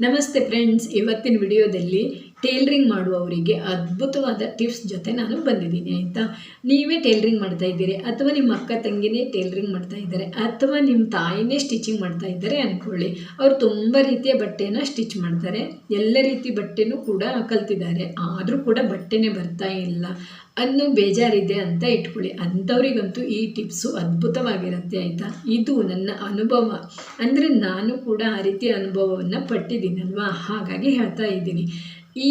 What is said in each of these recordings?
ನಮಸ್ತೆ ಫ್ರೆಂಡ್ಸ್ ಇವತ್ತಿನ ವಿಡಿಯೋದಲ್ಲಿ ಟೇಲ್ರಿಂಗ್ ಮಾಡುವವರಿಗೆ ಅದ್ಭುತವಾದ ಟಿಪ್ಸ್ ಜೊತೆ ನಾನು ಬಂದಿದ್ದೀನಿ, ಆಯಿತಾ? ನೀವೇ ಟೇಲ್ರಿಂಗ್ ಮಾಡ್ತಾ ಇದ್ದೀರಿ, ಅಥವಾ ನಿಮ್ಮ ಅಕ್ಕ ತಂಗಿನೇ ಟೇಲ್ರಿಂಗ್ ಮಾಡ್ತಾ ಇದ್ದಾರೆ, ಅಥವಾ ನಿಮ್ಮ ತಾಯಿನೇ ಸ್ಟಿಚಿಂಗ್ ಮಾಡ್ತಾ ಇದ್ದಾರೆ ಅಂದ್ಕೊಳ್ಳಿ ಅವರು ತುಂಬ ರೀತಿಯ ಬಟ್ಟೆನ ಸ್ಟಿಚ್ ಮಾಡ್ತಾರೆ. ಎಲ್ಲ ರೀತಿ ಬಟ್ಟೆನೂ ಕೂಡ ಕಲ್ತಿದ್ದಾರೆ, ಆದರೂ ಕೂಡ ಬಟ್ಟೆನೇ ಬರ್ತಾ ಇಲ್ಲ ಅನ್ನೋ ಬೇಜಾರಿದೆ ಅಂತ ಇಟ್ಕೊಳ್ಳಿ. ಅಂಥವ್ರಿಗಂತೂ ಈ ಟಿಪ್ಸು ಅದ್ಭುತವಾಗಿರುತ್ತೆ, ಆಯಿತಾ? ಇದು ನನ್ನ ಅನುಭವ. ಅಂದರೆ ನಾನು ಕೂಡ ಆ ರೀತಿಯ ಅನುಭವವನ್ನು ಪಟ್ಟಿದ್ದೀನಲ್ವಾ? ಹಾಗಾಗಿ ಹೇಳ್ತಾ ಇದ್ದೀನಿ. ಈ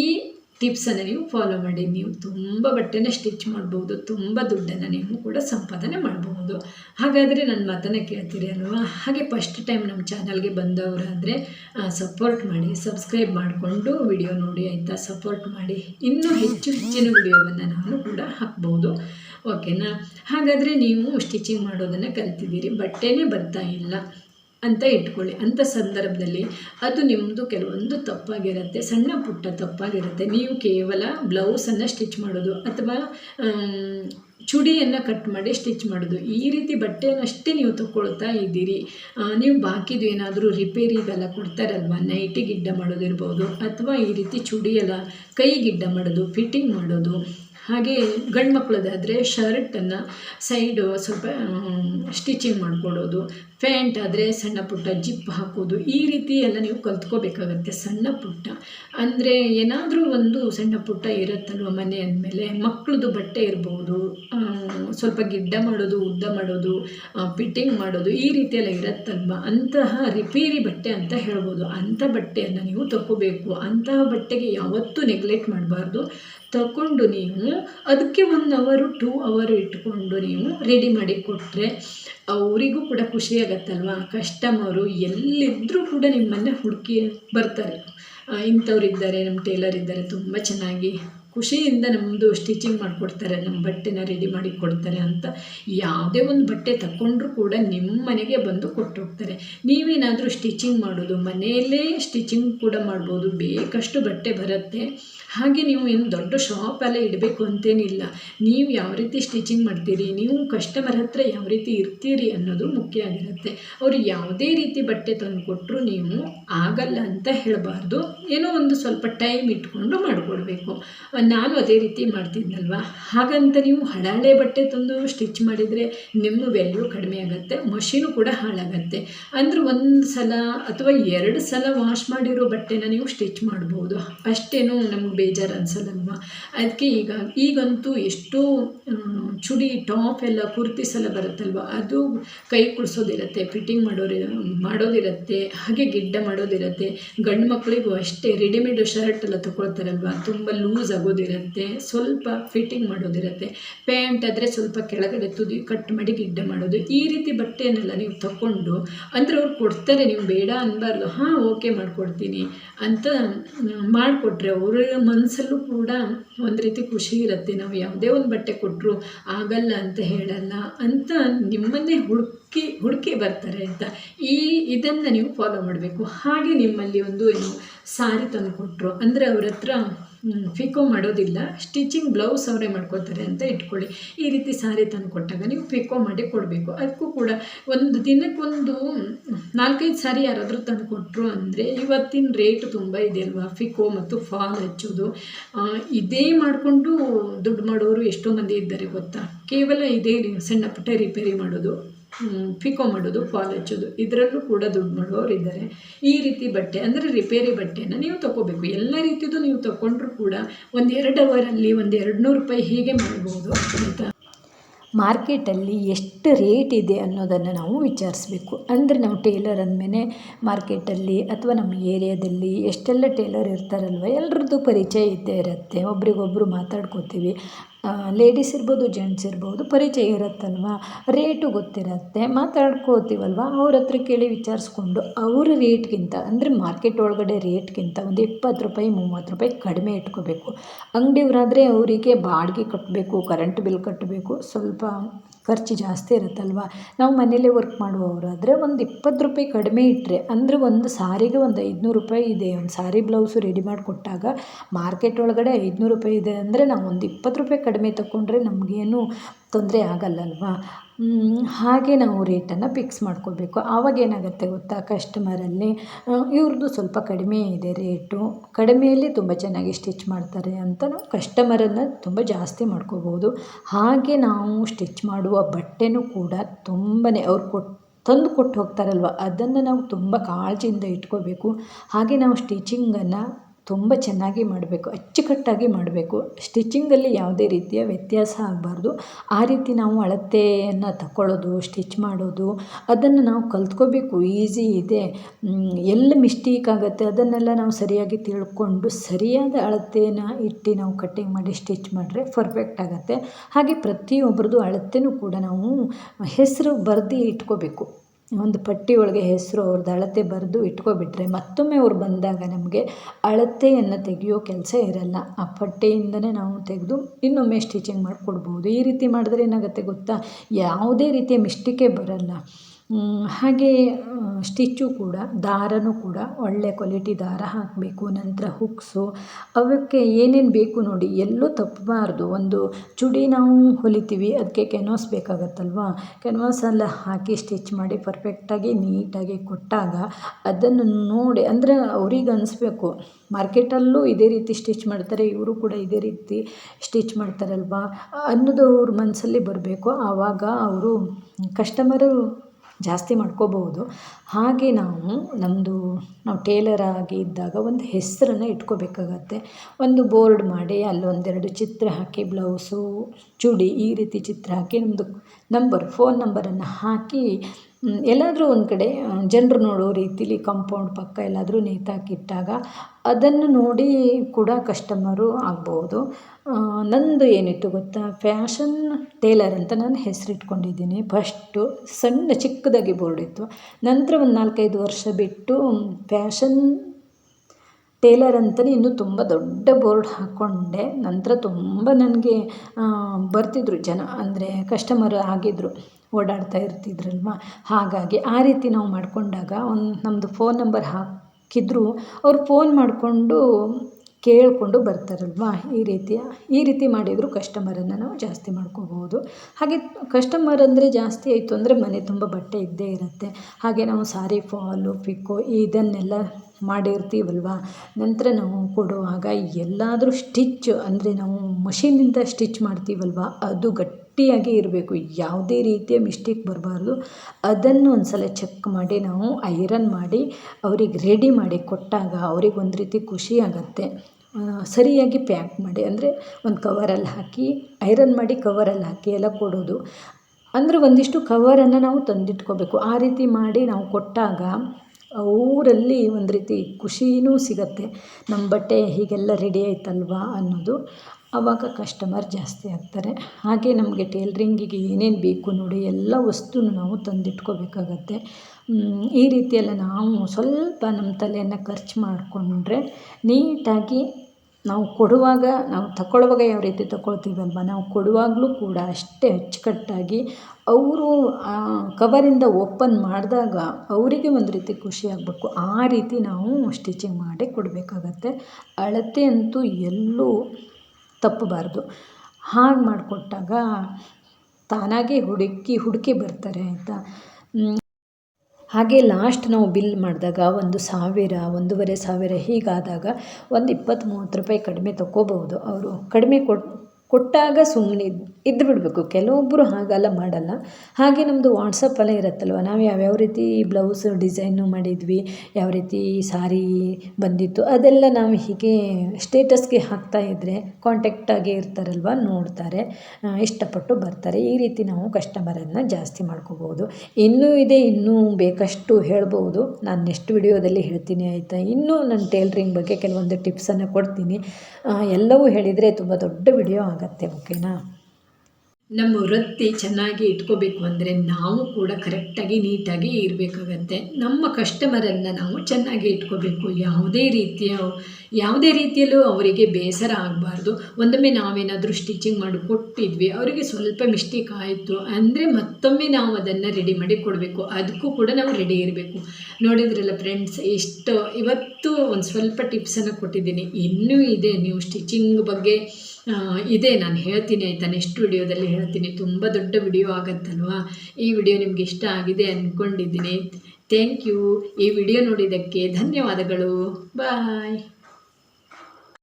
ಟಿಪ್ಸನ್ನು ನೀವು ಫಾಲೋ ಮಾಡಿ. ನೀವು ತುಂಬ ಬಟ್ಟೆನ ಸ್ಟಿಚ್ ಮಾಡ್ಬೋದು, ತುಂಬ ದುಡ್ಡನ್ನು ನೀವು ಕೂಡ ಸಂಪಾದನೆ ಮಾಡಬಹುದು ಹಾಗಾದರೆ ನನ್ನ ಮಾತನ್ನು ಕೇಳ್ತೀರಿ ಅಲ್ವಾ? ಹಾಗೆ ಫಸ್ಟ್ ಟೈಮ್ ನಮ್ಮ ಚಾನಲ್ಗೆ ಬಂದವರಾದರೆ ಸಪೋರ್ಟ್ ಮಾಡಿ ಸಬ್ಸ್ಕ್ರೈಬ್ ಮಾಡಿಕೊಂಡು ವಿಡಿಯೋ ನೋಡಿ ಆಯಿತಾ? ಸಪೋರ್ಟ್ ಮಾಡಿ. ಇನ್ನೂ ಹೆಚ್ಚು ಹೆಚ್ಚಿನ ವಿಡಿಯೋವನ್ನು ನಾನು ಕೂಡ ಹಾಕ್ಬೋದು. ಓಕೆನಾ ಹಾಗಾದರೆ ನೀವು ಸ್ಟಿಚಿಂಗ್ ಮಾಡೋದನ್ನು ಕಲ್ತಿದ್ದೀರಿ. ಬಟ್ಟೆನೇ ಬರ್ತಾ ಇಲ್ಲ. ಅಂತ ಇಟ್ಕೊಳ್ಳಿ. ಅಂಥ ಸಂದರ್ಭದಲ್ಲಿ ಅದು ನಿಮ್ಮದು ಕೆಲವೊಂದು ತಪ್ಪಾಗಿರುತ್ತೆ, ಸಣ್ಣ ಪುಟ್ಟ ತಪ್ಪಾಗಿರುತ್ತೆ. ನೀವು ಕೇವಲ ಬ್ಲೌಸನ್ನು ಸ್ಟಿಚ್ ಮಾಡೋದು ಅಥವಾ ಚುಡಿಯನ್ನು ಕಟ್ ಮಾಡಿ ಸ್ಟಿಚ್ ಮಾಡೋದು. ಈ ರೀತಿ ಬಟ್ಟೆಯನ್ನಷ್ಟೇ ನೀವು ತಗೊಳ್ತಾ ಇದ್ದೀರಿ. ನೀವು ಬಾಕಿದು ಏನಾದರೂ ರಿಪೇರಿಗೆಲ್ಲ ಕೊಡ್ತಾರಲ್ವ? ನೈಟಿ ಗಿಡ್ಡ ಮಾಡೋದಿರ್ಬೋದು ಅಥವಾ ಈ ರೀತಿ ಚುಡಿಯೆಲ್ಲ ಕೈಗಿಡ್ಡ ಮಾಡೋದು ಫಿಟ್ಟಿಂಗ್ ಮಾಡೋದು. ಹಾಗೆ ಗಂಡು ಮಕ್ಕಳದಾದರೆ ಶರ್ಟನ್ನು ಸೈಡು ಸ್ವಲ್ಪ ಸ್ಟಿಚಿಂಗ್ ಮಾಡ್ಕೊಡೋದು ಪ್ಯಾಂಟ್ ಆದರೆ ಸಣ್ಣ ಪುಟ್ಟ ಜಿಪ್ ಹಾಕೋದು. ಈ ರೀತಿ ಎಲ್ಲ ನೀವು ಕಲ್ತ್ಕೋಬೇಕಾಗತ್ತೆ ಸಣ್ಣ ಪುಟ್ಟ. ಅಂದರೆ ಏನಾದರೂ ಒಂದು ಸಣ್ಣ ಪುಟ್ಟ ಇರುತ್ತಲ್ವ ಮನೆ ಅಂದಮೇಲೆ ಮಕ್ಕಳದು ಬಟ್ಟೆ ಇರ್ಬೋದು ಸ್ವಲ್ಪ ಗಿಡ್ಡ ಮಾಡೋದು, ಉದ್ದ ಮಾಡೋದು ಫಿಟ್ಟಿಂಗ್ ಮಾಡೋದು ಈ ರೀತಿಯೆಲ್ಲ ಇರುತ್ತಲ್ವ? ಅಂತಹ ರಿಪೇರಿ ಬಟ್ಟೆ ಅಂತ ಹೇಳ್ಬೋದು. ಅಂಥ ಬಟ್ಟೆಯನ್ನು ನೀವು ತಗೋಬೇಕು ಅಂತಹ ಬಟ್ಟೆಗೆ ಯಾವತ್ತೂ ನೆಗ್ಲೆಕ್ಟ್ ಮಾಡಬಾರ್ದು. ತಗೊಂಡು ನೀವು, ಅದಕ್ಕೆ ಒನ್ ಅವರು ಟೂ ಅವರ್ ಇಟ್ಕೊಂಡು ನೀವು ರೆಡಿ ಮಾಡಿ ಕೊಟ್ಟರೆ ಅವರಿಗೂ ಕೂಡ ಖುಷಿಯಾಗತ್ತಲ್ವ ಕಸ್ಟಮರು ಎಲ್ಲಿದ್ದರೂ ಕೂಡ ನಿಮ್ಮನ್ನೇ ಹುಡುಕಿ ಬರ್ತಾರೆ. ಇಂಥವ್ರಿದ್ದಾರೆ ನಮ್ಮ ಟೇಲರ್ ಇದ್ದಾರೆ, ತುಂಬ ಚೆನ್ನಾಗಿ ಖುಷಿಯಿಂದ ನಮ್ಮದು ಸ್ಟಿಚಿಂಗ್ ಮಾಡಿಕೊಡ್ತಾರೆ ನಮ್ಮ ಬಟ್ಟೆನ ರೆಡಿ ಮಾಡಿ ಕೊಡ್ತಾರೆ ಅಂತ ಯಾವುದೇ ಒಂದು ಬಟ್ಟೆ ತಗೊಂಡ್ರೂ ಕೂಡ ನಿಮ್ಮ ಮನೆಗೆ ಬಂದು ಕೊಟ್ಟು ಹೋಗ್ತಾರೆ ನೀವೇನಾದರೂ ಸ್ಟಿಚಿಂಗ್ ಮಾಡೋದು, ಮನೆಯಲ್ಲೇ ಸ್ಟಿಚಿಂಗ್ ಕೂಡ ಮಾಡ್ಬೋದು, ಬೇಕಷ್ಟು ಬಟ್ಟೆ ಬರುತ್ತೆ. ಹಾಗೆ ನೀವು ಏನು ದೊಡ್ಡ ಶಾಪಲ್ಲೇ ಇಡಬೇಕು ಅಂತೇನಿಲ್ಲ. ನೀವು ಯಾವ ರೀತಿ ಸ್ಟಿಚಿಂಗ್ ಮಾಡ್ತೀರಿ, ನೀವು ಕಸ್ಟಮರ್ ಹತ್ರ ಯಾವ ರೀತಿ ಇರ್ತೀರಿ ಅನ್ನೋದು ಮುಖ್ಯ ಆಗಿರುತ್ತೆ. ಅವರು ಯಾವುದೇ ರೀತಿ ಬಟ್ಟೆ ತಂದು ಕೊಟ್ಟರು ನೀವು ಆಗಲ್ಲ ಅಂತ ಹೇಳಬಾರ್ದು. ಏನೋ ಒಂದು ಸ್ವಲ್ಪ ಟೈಮ್ ಇಟ್ಕೊಂಡು ಮಾಡಿಕೊಡ್ಬೇಕು. ನಾನು ಅದೇ ರೀತಿ ಮಾಡ್ತಿದ್ನಲ್ವ? ಹಾಗಂತ ನೀವು ಹಳಹಳೆ ಬಟ್ಟೆ ತಂದು ಸ್ಟಿಚ್ ಮಾಡಿದರೆ ನಿಮ್ಮ ವ್ಯಾಲ್ಯೂ ಕಡಿಮೆ ಆಗುತ್ತೆ ಮಷೀನು ಕೂಡ ಹಾಳಾಗತ್ತೆ. ಅಂದರೆ ಒಂದು ಸಲ ಅಥವಾ ಎರಡು ಸಲ ವಾಶ್ ಮಾಡಿರೋ ಬಟ್ಟೆನ ನೀವು ಸ್ಟಿಚ್ ಮಾಡ್ಬೋದು. ಅಷ್ಟೇನೂ ನಮ್ಗೆ ಬೇಜಾರು ಅನ್ಸಲ್ಲಲ್ವ ಅದಕ್ಕೆ ಈಗ, ಈಗಂತೂ ಎಷ್ಟೋ ಚುಡಿ ಟಾಪ್ ಎಲ್ಲ ಕುರ್ತೀಸ್ ಎಲ್ಲ ಬರುತ್ತಲ್ವ? ಅದು ಕೈ ಕುಡಿಸೋದಿರುತ್ತೆ ಫಿಟ್ಟಿಂಗ್ ಮಾಡೋರಿ, ಮಾಡೋದಿರುತ್ತೆ, ಹಾಗೆ ಗಿಡ್ಡ ಮಾಡೋದಿರುತ್ತೆ. ಗಂಡು ಮಕ್ಕಳಿಗೂ ಅಷ್ಟೇ ರೆಡಿಮೇಡ್ ಶರ್ಟ್ ಎಲ್ಲ ತೊಗೊಳ್ತಾರಲ್ವ ತುಂಬ ಲೂಸ್ ಆಗೋದಿರುತ್ತೆ ಸ್ವಲ್ಪ ಫಿಟ್ಟಿಂಗ್ ಮಾಡೋದಿರುತ್ತೆ. ಪ್ಯಾಂಟ್ ಆದರೆ ಸ್ವಲ್ಪ ಕೆಳಗಡೆ ತುದಿ, ಕಟ್ ಮಾಡಿ ಗಿಡ್ಡೆ ಮಾಡೋದು. ಈ ರೀತಿ ಬಟ್ಟೆಯನ್ನೆಲ್ಲ ನೀವು ತಗೊಂಡು ಅಂದರೆ ಅವ್ರು ಕೊಡ್ತಾರೆ, ನೀವು ಬೇಡ ಅನ್ನಬಾರ್ದು ಹಾಂ ಓಕೆ ಮಾಡಿಕೊಡ್ತೀನಿ ಅಂತ ಮಾಡಿಕೊಟ್ರೆ ಅವರ ಮನಸ್ಸಲ್ಲೂ ಕೂಡ ಒಂದು ರೀತಿ ಖುಷಿ ಇರುತ್ತೆ. ನಾವು ಯಾವುದೇ ಒಂದು ಬಟ್ಟೆ ಕೊಟ್ಟರು ಆಗಲ್ಲ ಅಂತ ಹೇಳಲ್ಲ ಅಂತ ನಿಮ್ಮನ್ನೇ ಹುಡುಕಿ ಹುಡುಕಿ ಬರ್ತಾರೆ ಅಂತ. ಈ, ಇದನ್ನು ನೀವು ಫಾಲೋ ಮಾಡಬೇಕು. ಹಾಗೆ ನಿಮ್ಮಲ್ಲಿ ಒಂದು, ಏನು ಸಾರಿ ತಂದು ಕೊಟ್ಟರು ಅಂದರೆ ಅವ್ರ ಹತ್ರ ಫಿಕೋ ಮಾಡೋದಿಲ್ಲ. ಸ್ಟಿಚಿಂಗ್ ಬ್ಲೌಸ್ ಅವರೇ ಮಾಡ್ಕೋತಾರೆ ಅಂತ ಇಟ್ಕೊಳ್ಳಿ. ಈ ರೀತಿ ಸಾರಿ ತಂದು ಕೊಟ್ಟಾಗ ನೀವು ಫಿಕೋ ಮಾಡಿ ಕೊಡಬೇಕು. ಅದಕ್ಕೂ ಕೂಡ ಒಂದು ದಿನಕ್ಕೊಂದು ನಾಲ್ಕೈದು ಸಾರಿ ಯಾರಾದರೂ ತಂದು ಕೊಟ್ಟರು ಅಂದರೆ ಇವತ್ತಿನ ರೇಟ್ ತುಂಬ ಇದೆ ಅಲ್ವಾ? ಫಿಕೋ ಮತ್ತು ಫಾಲ್ ಹಚ್ಚೋದು. ಇದೇ ಮಾಡಿಕೊಂಡು ದುಡ್ಡು ಮಾಡೋರು ಎಷ್ಟೋ ಮಂದಿ ಇದ್ದಾರೆ ಗೊತ್ತಾ? ಕೇವಲ ಇದೇ ಸಣ್ಣ ಪುಟ್ಟ ರಿಪೇರಿ ಮಾಡೋದು. ಪಿಕೋ ಮಾಡೋದು, ಫಾಲ್ ಹಚ್ಚೋದು, ಇದರಲ್ಲೂ ಕೂಡ ದುಡ್ಡು ಮಾಡೋರು ಇದ್ದಾರೆ ಈ ರೀತಿ ಬಟ್ಟೆ, ಅಂದರೆ ರಿಪೇರಿ ಬಟ್ಟೆನ ನೀವು ತಗೋಬೇಕು. ಎಲ್ಲ ರೀತಿಯದು ನೀವು ತೊಗೊಂಡ್ರು ಕೂಡ ಒಂದು ಎರಡು ಅವರಲ್ಲಿ ಒಂದು ಎರಡು ನೂರು ರೂಪಾಯಿ ಹೀಗೆ ಮಾಡ್ಬೋದು ಅಂತ ಮಾರ್ಕೆಟಲ್ಲಿ ಎಷ್ಟು ರೇಟ್ ಇದೆ ಅನ್ನೋದನ್ನು ನಾವು ವಿಚಾರಿಸ್ಬೇಕು. ಅಂದರೆ ನಾವು ಟೇಲರ್ ಅಂದಮೇಲೆ ಮಾರ್ಕೆಟಲ್ಲಿ ಅಥವಾ ನಮ್ಮ ಏರಿಯಾದಲ್ಲಿ ಎಷ್ಟೆಲ್ಲ ಟೇಲರ್ ಇರ್ತಾರಲ್ವ ಎಲ್ಲರದ್ದು ಪರಿಚಯ ಇದ್ದೇ ಇರುತ್ತೆ. ಒಬ್ರಿಗೊಬ್ರು ಮಾತಾಡ್ಕೋತೀವಿ. ಲೇಡೀಸ್ ಇರ್ಬೋದು ಜೆಂಟ್ಸ್ ಇರ್ಬೋದು, ಪರಿಚಯ ಇರುತ್ತಲ್ವ? ರೇಟು ಗೊತ್ತಿರುತ್ತೆ. ಮಾತಾಡ್ಕೋತೀವಲ್ವ? ಅವ್ರ ಹತ್ರ ಕೇಳಿ ವಿಚಾರಿಸ್ಕೊಂಡು ಅವ್ರ ರೇಟ್ಗಿಂತ ಅಂದರೆ ಮಾರ್ಕೆಟ್ ಒಳಗಡೆ ರೇಟ್ಗಿಂತ ಒಂದು ಇಪ್ಪತ್ತು ರೂಪಾಯಿ, ಮೂವತ್ತು ರೂಪಾಯಿ ಕಡಿಮೆ ಇಟ್ಕೋಬೇಕು. ಅಂಗಡಿಯವರಾದರೆ ಅವರಿಗೆ ಬಾಡಿಗೆ ಕಟ್ಟಬೇಕು ಕರೆಂಟ್ ಬಿಲ್ ಕಟ್ಟಬೇಕು ಸ್ವಲ್ಪ ಖರ್ಚು ಜಾಸ್ತಿ ಇರುತ್ತಲ್ವ? ನಾವು ಮನೆಯಲ್ಲೇ ವರ್ಕ್ ಮಾಡುವವರಾದರೆ ಒಂದು ಇಪ್ಪತ್ತು ರೂಪಾಯಿ ಕಡಿಮೆ ಇಟ್ಟರೆ ಅಂದರೆ ಒಂದು ಸಾರಿಗೆ ಒಂದು ಐದುನೂರು ರೂಪಾಯಿ ಇದೆ. ಒಂದು ಸಾರಿ ಬ್ಲೌಸು ರೆಡಿ ಮಾಡಿಕೊಟ್ಟಾಗ ಮಾರ್ಕೆಟ್ ಒಳಗಡೆ ಐದುನೂರು ರೂಪಾಯಿ ಇದೆ ಅಂದರೆ ನಾವು ಒಂದು ಇಪ್ಪತ್ತು ರೂಪಾಯಿ ಕಡಿಮೆ ತಗೊಂಡ್ರೆ ನಮಗೇನು ತೊಂದರೆ ಆಗಲ್ಲಲ್ವಾ? ಹಾಗೆ ನಾವು ರೇಟನ್ನು ಫಿಕ್ಸ್ ಮಾಡ್ಕೋಬೇಕು. ಆವಾಗ ಏನಾಗುತ್ತೆ ಗೊತ್ತಾ? ಕಸ್ಟಮರಲ್ಲಿ ಇವ್ರದ್ದು ಸ್ವಲ್ಪ ಕಡಿಮೆ ಇದೆ ರೇಟು ಕಡಿಮೆಯಲ್ಲಿ ತುಂಬ ಚೆನ್ನಾಗಿ ಸ್ಟಿಚ್ ಮಾಡ್ತಾರೆ ಅಂತ ನಾವು ಕಸ್ಟಮರನ್ನು ತುಂಬ ಜಾಸ್ತಿ ಮಾಡ್ಕೋಬೋದು. ಹಾಗೆ ನಾವು ಸ್ಟಿಚ್ ಮಾಡುವ ಬಟ್ಟೆನೂ ಕೂಡ ತುಂಬಾ ಅವ್ರು ಕೊಟ್ಟು ತಂದು ಕೊಟ್ಟು ಹೋಗ್ತಾರಲ್ವ? ಅದನ್ನು ನಾವು ತುಂಬ ಕಾಳಜಿಯಿಂದ ಇಟ್ಕೋಬೇಕು. ಹಾಗೆ ನಾವು ಸ್ಟಿಚಿಂಗನ್ನು ತುಂಬ ಚೆನ್ನಾಗಿ ಮಾಡಬೇಕು, ಅಚ್ಚುಕಟ್ಟಾಗಿ ಮಾಡಬೇಕು. ಸ್ಟಿಚಿಂಗಲ್ಲಿ ಯಾವುದೇ ರೀತಿಯ ವ್ಯತ್ಯಾಸ ಆಗಬಾರ್ದು. ಆ ರೀತಿ ನಾವು ಅಳತೆಯನ್ನು ತಗೊಳ್ಳೋದು ಸ್ಟಿಚ್ ಮಾಡೋದು, ಅದನ್ನು ನಾವು ಕಲ್ತ್ಕೋಬೇಕು. ಈಸಿ ಇದೆ. ಎಲ್ಲಿ ಮಿಸ್ಟೇಕ್ ಆಗುತ್ತೆ. ಅದನ್ನೆಲ್ಲ ನಾವು ಸರಿಯಾಗಿ ತಿಳ್ಕೊಂಡು ಸರಿಯಾದ ಅಳತೆನ ಇಟ್ಟು ನಾವು ಕಟ್ಟಿಂಗ್ ಮಾಡಿ, ಸ್ಟಿಚ್ ಮಾಡಿದ್ರೆ ಪರ್ಫೆಕ್ಟ್ ಆಗುತ್ತೆ. ಹಾಗೆ ಪ್ರತಿಯೊಬ್ಬರದ್ದು ಅಳತೆನೂ ಕೂಡ ನಾವು ಹೆಸರು ಬರೆದು ಇಟ್ಕೋಬೇಕು. ಒಂದು ಪಟ್ಟಿ ಒಳಗೆ ಹೆಸರು ಅವ್ರದ್ದು ಅಳತೆ ಬರೆದು ಇಟ್ಕೊಬಿಟ್ರೆ ಮತ್ತೊಮ್ಮೆ ಅವ್ರು ಬಂದಾಗ ನಮಗೆ ಅಳತೆಯನ್ನು ತೆಗೆಯೋ ಕೆಲಸ ಇರಲ್ಲ. ಆ ಪಟ್ಟಿಯಿಂದನೇ ನಾವು ತೆಗೆದು ಇನ್ನೊಮ್ಮೆ ಸ್ಟಿಚಿಂಗ್ ಮಾಡಿಕೊಡ್ಬೋದು. ಈ ರೀತಿ ಮಾಡಿದ್ರೆ ಏನಾಗುತ್ತೆ ಗೊತ್ತಾ? ಯಾವುದೇ ರೀತಿಯ ಮಿಸ್ಟೇಕೇ ಬರಲ್ಲ. ಹಾಗೆ ಸ್ಟಿಚ್ಚು ಕೂಡ, ದಾರನೂ ಕೂಡ ಒಳ್ಳೆ ಕ್ವಾಲಿಟಿ ದಾರ ಹಾಕಬೇಕು, ನಂತರ ಹುಕ್ಸು ಅವಕ್ಕೆ ಏನೇನು ಬೇಕು ನೋಡಿ, ಎಲ್ಲೂ ತಪ್ಪಬಾರ್ದು. ಒಂದು ಚೂಡಿ ನಾವು ಹೊಲಿತೀವಿ ಅದಕ್ಕೆ ಕೆನ್ವಾಸ್ ಬೇಕಾಗತ್ತಲ್ವಾ? ಕೆನ್ವಾಸ್ ಎಲ್ಲ ಹಾಕಿ ಸ್ಟಿಚ್ ಮಾಡಿ ಪರ್ಫೆಕ್ಟಾಗಿ ನೀಟಾಗಿ ಕೊಟ್ಟಾಗ ಅದನ್ನು ನೋಡಿ, ಅಂದರೆ ಅವ್ರಿಗೆ ಅನಿಸ್ಬೇಕು ಮಾರ್ಕೆಟಲ್ಲೂ ಇದೇ ರೀತಿ ಸ್ಟಿಚ್ ಮಾಡ್ತಾರೆ, ಇವರು ಕೂಡ ಇದೇ ರೀತಿ ಸ್ಟಿಚ್ ಮಾಡ್ತಾರಲ್ವಾ? ಅನ್ನೋದು ಅವ್ರ ಮನಸ್ಸಲ್ಲಿ ಬರಬೇಕು. ಆವಾಗ ಅವರು ಕಸ್ಟಮರು ಜಾಸ್ತಿ ಮಾಡ್ಕೋಬಹುದು. ಹಾಗೆ ನಾವು ನಮ್ಮದು ನಾವು ಟೇಲರ್ ಆಗಿ ಇದ್ದಾಗ ಒಂದು ಹೆಸರನ್ನು ಇಟ್ಕೋಬೇಕಾಗತ್ತೆ. ಒಂದು ಬೋರ್ಡ್ ಮಾಡಿ ಅಲ್ಲೊಂದೆರಡು ಚಿತ್ರ ಹಾಕಿ, ಬ್ಲೌಸು, ಚೂಡಿ ಈ ರೀತಿ ಚಿತ್ರ ಹಾಕಿ ನಮ್ಮದು ನಂಬರ್ ಫೋನ್ ನಂಬರನ್ನು ಹಾಕಿ ಎಲ್ಲಾದರೂ ಒಂದು ಕಡೆ ಜನರು ನೋಡೋ ರೀತಿಲಿ ಕಾಂಪೌಂಡ್ ಪಕ್ಕ ಎಲ್ಲಾದರೂ ನೇತಾಕಿಟ್ಟಾಗ ಅದನ್ನು ನೋಡಿ ಕೂಡ ಕಸ್ಟಮರು ಆಗ್ಬೋದು. ನಂದು ಏನಿತ್ತು ಗೊತ್ತಾ? ಫ್ಯಾಷನ್ ಟೇಲರ್ ಅಂತ ನಾನು ಹೆಸರಿಟ್ಕೊಂಡಿದ್ದೀನಿ. ಫಸ್ಟು ಸಣ್ಣ ಚಿಕ್ಕದಾಗಿ ಬೋರ್ಡ್ ಇತ್ತು. ನಂತರ ಒಂದು ನಾಲ್ಕೈದು ವರ್ಷ ಬಿಟ್ಟು ಫ್ಯಾಷನ್ ಟೇಲರ್ ಅಂತಲೇ ಇನ್ನೂ ತುಂಬ ದೊಡ್ಡ ಬೋರ್ಡ್ ಹಾಕ್ಕೊಂಡೆ ನಂತರ ತುಂಬ ನನಗೆ ಬರ್ತಿದ್ರು ಜನ. ಅಂದರೆ ಕಸ್ಟಮರ್ ಆಗಿದ್ದರು ಓಡಾಡ್ತಾ ಇರ್ತಿದ್ರಲ್ವ? ಹಾಗಾಗಿ ಆ ರೀತಿ ನಾವು ಮಾಡಿಕೊಂಡಾಗ ಒಂದು ನಮ್ಮದು ಫೋನ್ ನಂಬರ್ ಹಾಕಿದ್ರು, ಅವ್ರು ಫೋನ್ ಮಾಡಿಕೊಂಡು ಕೇಳಿಕೊಂಡು ಬರ್ತಾರಲ್ವ? ಈ ರೀತಿಯ, ಈ ರೀತಿ ಮಾಡಿದರೂ ಕಸ್ಟಮರನ್ನು ನಾವು ಜಾಸ್ತಿ ಮಾಡ್ಕೋಬೋದು. ಹಾಗೆ ಕಸ್ಟಮರ್ ಅಂದರೆ ಜಾಸ್ತಿ ಆಯಿತು ಅಂದರೆ ಮನೆ ತುಂಬ ಬಟ್ಟೆ ಇದ್ದೇ ಇರುತ್ತೆ. ಹಾಗೆ ನಾವು ಸಾರಿ ಫಾಲು ಪಿಕೋ ಇದನ್ನೆಲ್ಲ ಮಾಡಿರ್ತೀವಲ್ವ? ನಂತರ ನಾವು ಕೊಡುವಾಗ ಎಲ್ಲಾದರೂ ಸ್ಟಿಚ್ ಅಂದರೆ ನಾವು ಮಷೀನಿಂದ ಸ್ಟಿಚ್ ಮಾಡ್ತೀವಲ್ವ? ಅದು ಗಟ್ಟಿಯಾಗಿ ಇರಬೇಕು. ಯಾವುದೇ ರೀತಿಯ ಮಿಸ್ಟೇಕ್ ಬರಬಾರ್ದು. ಅದನ್ನು ಒಂದು ಸಲ ಚೆಕ್ ಮಾಡಿ, ನಾವು ಐರನ್ ಮಾಡಿ, ಅವ್ರಿಗೆ ರೆಡಿ ಮಾಡಿ ಕೊಟ್ಟಾಗ ಅವ್ರಿಗೆ ಒಂದು ರೀತಿ ಖುಷಿ ಆಗುತ್ತೆ. ಸರಿಯಾಗಿ ಪ್ಯಾಕ್ ಮಾಡಿ, ಅಂದರೆ ಒಂದು ಕವರಲ್ಲಿ ಹಾಕಿ, ಐರನ್ ಮಾಡಿ ಕವರಲ್ಲಿ ಹಾಕಿ ಎಲ್ಲ ಕೊಡೋದು. ಅಂದರೆ ಒಂದಿಷ್ಟು ಕವರನ್ನು ನಾವು ತಂದಿಟ್ಕೋಬೇಕು. ಆ ರೀತಿ ಮಾಡಿ ನಾವು ಕೊಟ್ಟಾಗ ಊರಲ್ಲಿ ಒಂದು ರೀತಿ ಖುಷಿಯೂ ಸಿಗುತ್ತೆ. ನಮ್ಮ ಬಟ್ಟೆ ಹೀಗೆಲ್ಲ ರೆಡಿ ಆಯ್ತಲ್ವಾ ಅನ್ನೋದು. ಆವಾಗ ಕಸ್ಟಮರ್ ಜಾಸ್ತಿ ಆಗ್ತಾರೆ. ಹಾಗೆ ನಮಗೆ ಟೇಲ್ರಿಂಗಿಗೆ ಏನೇನು ಬೇಕು ನೋಡಿ ಎಲ್ಲ ವಸ್ತುನು ನಾವು ತಂದಿಟ್ಕೋಬೇಕಾಗತ್ತೆ. ಈ ರೀತಿಯೆಲ್ಲ ನಾವು ಸ್ವಲ್ಪ ನಮ್ಮ ತಲೆಯನ್ನು ಖರ್ಚು ಮಾಡಿಕೊಂಡ್ರೆ ನೀಟಾಗಿ ನಾವು ಕೊಡುವಾಗ, ನಾವು ತಗೊಳ್ಳುವಾಗ ಯಾವ ರೀತಿ ತಗೊಳ್ತೀವಲ್ವ ನಾವು ಕೊಡುವಾಗಲೂ ಕೂಡ ಅಷ್ಟೇ ಅಚ್ಚುಕಟ್ಟಾಗಿ ಅವರು ಕವರಿಂದ ಓಪನ್ ಮಾಡಿದಾಗ ಅವರಿಗೆ ಒಂದು ರೀತಿ ಖುಷಿಯಾಗಬೇಕು ಆ ರೀತಿ ನಾವು ಸ್ಟಿಚಿಂಗ್ ಮಾಡಿ ಕೊಡಬೇಕಾಗತ್ತೆ. ಅಳತೆ ಅಂತೂ ಎಲ್ಲೂ ತಪ್ಪಬಾರ್ದು. ಹಾಗೆ ಮಾಡಿಕೊಟ್ಟಾಗ ತಾನಾಗೇ ಹುಡುಕಿ ಹುಡುಕಿ ಬರ್ತಾರೆ ಆಯಿತಾ? ಹಾಗೆ ಲಾಸ್ಟ್ ನಾವು ಬಿಲ್ ಮಾಡಿದಾಗ ಒಂದು ಸಾವಿರ, ಒಂದೂವರೆ ಸಾವಿರ ಹೀಗಾದಾಗ ಒಂದು ಇಪ್ಪತ್ತು ಮೂವತ್ತು ರೂಪಾಯಿ ಕಡಿಮೆ ತಗೋಬಹುದು ಅವರು ಕಡಿಮೆ ಕೊಟ್ಟು ಕೊಟ್ಟಾಗ ಸುಮ್ಮನೆ ಇದ್ದು ಬಿಡಬೇಕು. ಕೆಲವೊಬ್ಬರು ಹಾಗೆಲ್ಲ ಮಾಡಲ್ಲ. ಹಾಗೆ ನಮ್ಮದು ವಾಟ್ಸಪ್ಪಲ್ಲ ಇರುತ್ತಲ್ವ? ನಾವು ಯಾವ್ಯಾವ ರೀತಿ ಬ್ಲೌಸ್ ಡಿಸೈನು ಮಾಡಿದ್ವಿ, ಯಾವ ರೀತಿ ಸಾರಿ ಬಂದಿತ್ತು, ಅದೆಲ್ಲ ನಾವು ಹೀಗೆ ಸ್ಟೇಟಸ್ಗೆ ಹಾಕ್ತಾ ಇದ್ದರೆ ಕಾಂಟ್ಯಾಕ್ಟಾಗಿ ಇರ್ತಾರಲ್ವ? ನೋಡ್ತಾರೆ. ಇಷ್ಟಪಟ್ಟು ಬರ್ತಾರೆ. ಈ ರೀತಿ ನಾವು ಕಸ್ಟಮರನ್ನು ಜಾಸ್ತಿ ಮಾಡ್ಕೋಬೋದು ಇನ್ನೂ ಇದೆ, ಇನ್ನೂ ಬೇಕಷ್ಟು ಹೇಳ್ಬೋದು ನಾನು ನೆಕ್ಸ್ಟ್ ವಿಡಿಯೋದಲ್ಲಿ ಹೇಳ್ತೀನಿ ಆಯಿತಾ? ಇನ್ನೂ ನನ್ನ ಟೇಲ್ರಿಂಗ್ ಬಗ್ಗೆ ಕೆಲವೊಂದು ಟಿಪ್ಸನ್ನು ಕೊಡ್ತೀನಿ. ಎಲ್ಲವೂ ಹೇಳಿದರೆ ತುಂಬ ದೊಡ್ಡ ವಿಡಿಯೋ ಆಗುತ್ತೆ ಓಕೆನಾ ನಮ್ಮ ವೃತ್ತಿ ಚೆನ್ನಾಗಿ ಇಟ್ಕೋಬೇಕು ಅಂದರೆ ನಾವು ಕೂಡ ಕರೆಕ್ಟಾಗಿ ನೀಟಾಗಿ ಇರಬೇಕಾಗತ್ತೆ. ನಮ್ಮ ಕಸ್ಟಮರನ್ನು ನಾವು ಚೆನ್ನಾಗಿ ಇಟ್ಕೋಬೇಕು. ಯಾವುದೇ ರೀತಿಯ, ಯಾವುದೇ ರೀತಿಯಲ್ಲೂ ಅವರಿಗೆ ಬೇಸರ ಆಗಬಾರ್ದು. ಒಂದೊಮ್ಮೆ ನಾವೇನಾದರೂ ಸ್ಟಿಚಿಂಗ್ ಮಾಡಿ ಕೊಟ್ಟಿದ್ವಿ, ಅವರಿಗೆ ಸ್ವಲ್ಪ ಮಿಸ್ಟೇಕ್ ಆಯಿತು ಅಂದರೆ ಮತ್ತೊಮ್ಮೆ ನಾವು ಅದನ್ನು ರೆಡಿ ಮಾಡಿ ಕೊಡಬೇಕು. ಅದಕ್ಕೂ ಕೂಡ ನಾವು ರೆಡಿ ಇರಬೇಕು. ನೋಡಿದ್ರಲ್ಲ ಫ್ರೆಂಡ್ಸ್ ಎಷ್ಟು, ಇವತ್ತು ಒಂದು ಸ್ವಲ್ಪ ಟಿಪ್ಸನ್ನು ಕೊಟ್ಟಿದ್ದೀನಿ. ಇನ್ನೂ ಇದೆ, ನೀವು ಸ್ಟಿಚಿಂಗ್ ಬಗ್ಗೆ ಇದೆ, ನಾನು ಹೇಳ್ತೀನಿ ಆಯಿತಾ ನೆಕ್ಸ್ಟ್ ವಿಡಿಯೋದಲ್ಲಿ ಹೇಳ್ತೀನಿ, ತುಂಬ ದೊಡ್ಡ ವಿಡಿಯೋ ಆಗತ್ತಲ್ವಾ? ಈ ವಿಡಿಯೋ ನಿಮ್ಗೆ ಇಷ್ಟ ಆಗಿದೆ ಅಂದ್ಕೊಂಡಿದ್ದೀನಿ ಥ್ಯಾಂಕ್ ಯು ಈ ವಿಡಿಯೋ ನೋಡಿದ್ದಕ್ಕೆ ಧನ್ಯವಾದಗಳು. ಬಾಯ್